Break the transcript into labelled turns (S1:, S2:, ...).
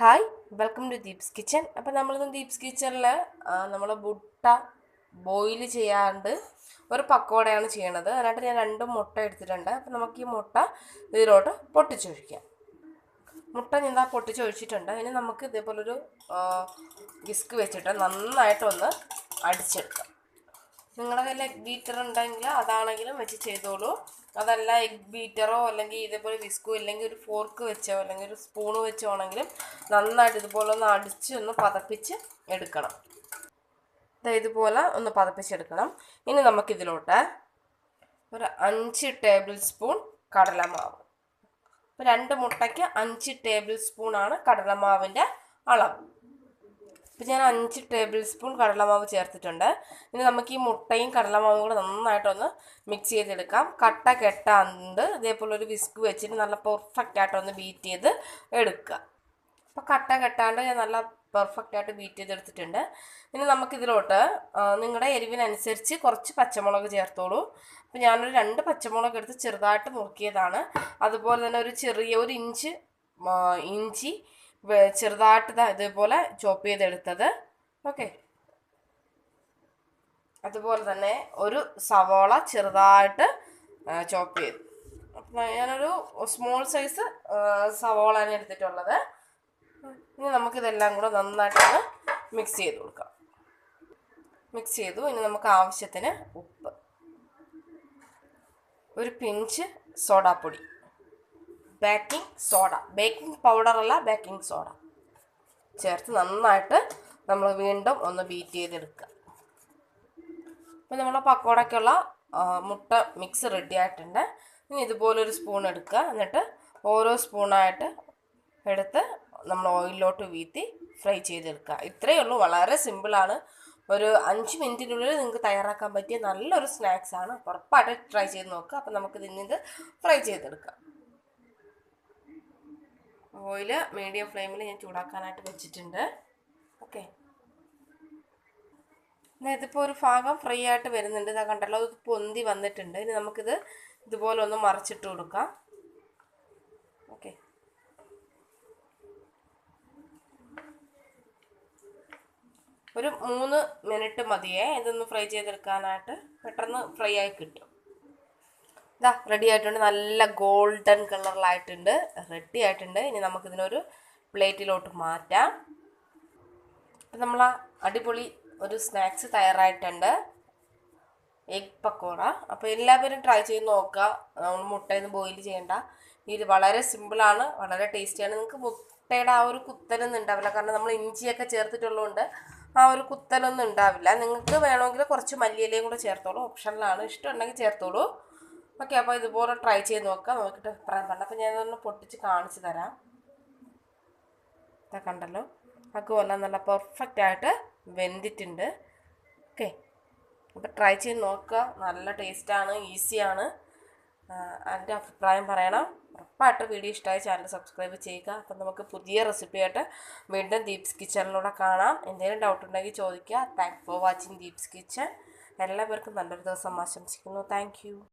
S1: Hi welcome to Deep's kitchen അപ്പോൾ നമ്മളിന്ന് ദീപ്സ് കിച്ചണിൽ നമ്മൾ മുട്ട ബോയിൽ ചെയ്യാണ്ട് ഒരു പക്കോടയാണ് ചെയ്യണത്. അതിനായിട്ട് ഞാൻ രണ്ട് മുട്ട എടുത്തിട്ടുണ്ട്. അപ്പോൾ നമുക്ക് ഈ മുട്ട ഇതിലോട്ട് പൊട്ടിച്ചൊഴിക്കാം. മുട്ട ഞാൻ പൊട്ടിച്ചൊഴിച്ചിട്ടുണ്ട്. ഇനി നമുക്ക് ഇതേപോലൊരു വിസ്ക് വെച്ചിട്ട് നന്നായിട്ടൊന്ന് അടിച്ചെടുക്കാം. നിങ്ങളുടെ കയ്യിൽ ഗീറ്റർ ഉണ്ടെങ്കിൽ അതാണെങ്കിലും വെച്ച് ചെയ്തോളൂ. അതല്ല എഗ് ബീറ്ററോ അല്ലെങ്കിൽ ഇതേപോലെ വിസ്കോ ഇല്ലെങ്കിൽ ഒരു ഫോർക്ക് വെച്ചോ അല്ലെങ്കിൽ ഒരു സ്പൂൺ വെച്ചോ ആണെങ്കിലും നന്നായിട്ട് ഇതുപോലെ ഒന്ന് അടിച്ച് ഒന്ന് പതപ്പിച്ച് എടുക്കണം. ഇതുപോലെ ഒന്ന് പതപ്പിച്ചെടുക്കണം ഇനി നമുക്കിതിലോട്ട് ഒരു അഞ്ച് ടേബിൾ സ്പൂൺ കടലമാവ്. രണ്ട് മുട്ടയ്ക്ക് അഞ്ച് ടേബിൾ സ്പൂണാണ് കടലമാവിന്റെ അളവ്. ഇപ്പം ഞാൻ അഞ്ച് ടേബിൾ സ്പൂൺ കടലമാവ് ചേർത്തിട്ടുണ്ട്. ഇനി നമുക്ക് ഈ മുട്ടയും കടലമാവും കൂടെ നന്നായിട്ടൊന്ന് മിക്സ് ചെയ്തെടുക്കാം. കട്ട കെട്ടാണ്ട് ഇതേപോലെ ഒരു വിസ്ക് വെച്ചിട്ട് നല്ല പെർഫെക്റ്റ് ആയിട്ടൊന്ന് ബീറ്റ് ചെയ്ത് എടുക്കുക. അപ്പോൾ കട്ട കെട്ടാണ്ട് ഞാൻ നല്ല പെർഫെക്റ്റ് ആയിട്ട് ബീറ്റ് ചെയ്തെടുത്തിട്ടുണ്ട്. ഇനി നമുക്കിതിലോട്ട് നിങ്ങളുടെ എരിവിനനുസരിച്ച് കുറച്ച് പച്ചമുളക് ചേർത്തോളൂ. അപ്പോൾ ഞാനൊരു രണ്ട് പച്ചമുളക് എടുത്ത് ചെറുതായിട്ട് മുറുക്കിയതാണ്. അതുപോലെ തന്നെ ഒരു ചെറിയ ഒരു ഇഞ്ച് ഇഞ്ചി ചെറുതായിട്ട് ഇതേപോലെ ചോപ്പ് ചെയ്തെടുത്തത്. ഓക്കെ അതുപോലെ തന്നെ ഒരു സവോള ചെറുതായിട്ട് ചോപ്പ് ചെയ്തു. അപ്പം ഞാനൊരു സ്മോൾ സൈസ് സവോളയാണ് എടുത്തിട്ടുള്ളത്. ഇനി നമുക്കിതെല്ലാം കൂടെ നന്നായിട്ടൊന്ന് മിക്സ് ചെയ്ത് കൊടുക്കാം. മിക്സ് ചെയ്തു. ഇനി നമുക്ക് ആവശ്യത്തിന് ഉപ്പ്. ഒരു പിഞ്ച് സോഡാപ്പൊടി. ബേക്കിംഗ് സോഡ ബേക്കിംഗ് പൗഡർ അല്ല ബേക്കിംഗ് സോഡ ചേർത്ത് നന്നായിട്ട് നമ്മൾ വീണ്ടും ഒന്ന് ബീറ്റ് ചെയ്തെടുക്കുക. അപ്പോൾ നമ്മളെ പക്കോടയ്ക്കുള്ള മുട്ട മിക്സ് റെഡി ആയിട്ടുണ്ട്. ഇനി ഇതുപോലൊരു സ്പൂൺ എടുക്കുക. എന്നിട്ട് ഓരോ സ്പൂണായിട്ട് എടുത്ത് നമ്മൾ ഓയിലിലോട്ട് വീത്തി ഫ്രൈ ചെയ്തെടുക്കുക. ഇത്രയേ ഉള്ളൂ. വളരെ സിമ്പിളാണ് ഒരു അഞ്ച് മിനിറ്റിനുള്ളിൽ നിങ്ങൾക്ക് തയ്യാറാക്കാൻ പറ്റിയ നല്ലൊരു സ്നാക്സാണ് ഉറപ്പായിട്ട് ട്രൈ ചെയ്ത് നോക്കുക. അപ്പോൾ നമുക്ക് ഇതിന്റെ ഫ്രൈ ചെയ്തെടുക്കാം. ഓയിൽ മീഡിയം ഫ്ലെയിമിൽ ഞാൻ ചൂടാക്കാനായിട്ട് വെച്ചിട്ടുണ്ട്. ഓക്കെ. ഇതിപ്പോൾ ഒരു ഭാഗം ഫ്രൈ ആയിട്ട് വരുന്നുണ്ട്. ഇതാ കണ്ടല്ലോ ഇത് പൊന്തി വന്നിട്ടുണ്ട്. ഇനി നമുക്കിത് ഇതുപോലെ ഒന്ന് മറിച്ചിട്ട് കൊടുക്കാം. ഓക്കെ. ഒരു മൂന്ന് മിനിറ്റ് മതിയേ. ഇതൊന്ന് ഫ്രൈ ചെയ്തെടുക്കാനായിട്ട്. പെട്ടെന്ന് ഫ്രൈ ആയി കിട്ടും. ഇതാ റെഡി ആയിട്ടുണ്ട്. നല്ല ഗോൾഡൻ കളറിലായിട്ടുണ്ട് റെഡി ആയിട്ടുണ്ട്. ഇനി നമുക്കിതിനൊരു പ്ലേറ്റിലോട്ട് മാറ്റാം. അപ്പം നമ്മൾ അടിപൊളി ഒരു സ്നാക്സ് തയ്യാറായിട്ടുണ്ട്. എഗ് പക്കോട അപ്പോൾ എല്ലാവരും ട്രൈ ചെയ്ത് നോക്കുക നമ്മൾ മുട്ടയിൽ നിന്ന് ബോയിൽ ചെയ്യേണ്ട ഇത് വളരെ സിമ്പിളാണ് വളരെ ടേസ്റ്റിയാണ് നിങ്ങൾക്ക് മുട്ടയുടെ ആ ഒരു കുത്തലൊന്നും ഉണ്ടാവില്ല. കാരണം നമ്മൾ ഇഞ്ചിയൊക്കെ ചേർത്തിട്ടുള്ളതുകൊണ്ട് ആ ഒരു കുത്തലൊന്നും ഉണ്ടാവില്ല. നിങ്ങൾക്ക് വേണമെങ്കിൽ കുറച്ച് മല്ലിയിലയും കൂടെ ചേർത്തോളൂ. ഓപ്ഷനിലാണ് ഇഷ്ടമുണ്ടെങ്കിൽ ചേർത്തോളൂ. ഓക്കെ അപ്പോൾ ഇതുപോലെ ട്രൈ ചെയ്ത് നോക്കാം. നോക്കിയിട്ട് അഭിപ്രായം പറഞ്ഞു. അപ്പോൾ ഞാനൊന്ന് പൊട്ടിച്ച് കാണിച്ചു തരാം. ഇതാ കണ്ടല്ലോ. അതൊക്കെ അതുപോലെ നല്ല പെർഫെക്റ്റ് ആയിട്ട് വെന്തിട്ടുണ്ട്. ഓക്കെ അപ്പോൾ ട്രൈ ചെയ്ത് നോക്കുക. നല്ല ടേസ്റ്റാണ് ഈസിയാണ് എന്റെ അഭിപ്രായം പറയണം. ഉറപ്പായിട്ട് വീഡിയോ ഇഷ്ടമായി ചാനൽ സബ്സ്ക്രൈബ് ചെയ്യുക. അപ്പം നമുക്ക് പുതിയ റെസിപ്പി ആയിട്ട് വീണ്ടും ദീപ്സ് കിച്ചണിലൂടെ കാണാം. എന്തെങ്കിലും ഡൗട്ട് ഉണ്ടെങ്കിൽ ചോദിക്കുക. Thank for watching Deep's kitchen. എല്ലാവർക്കും നല്ലൊരു ദിവസം ആശംസിക്കുന്നു. താങ്ക്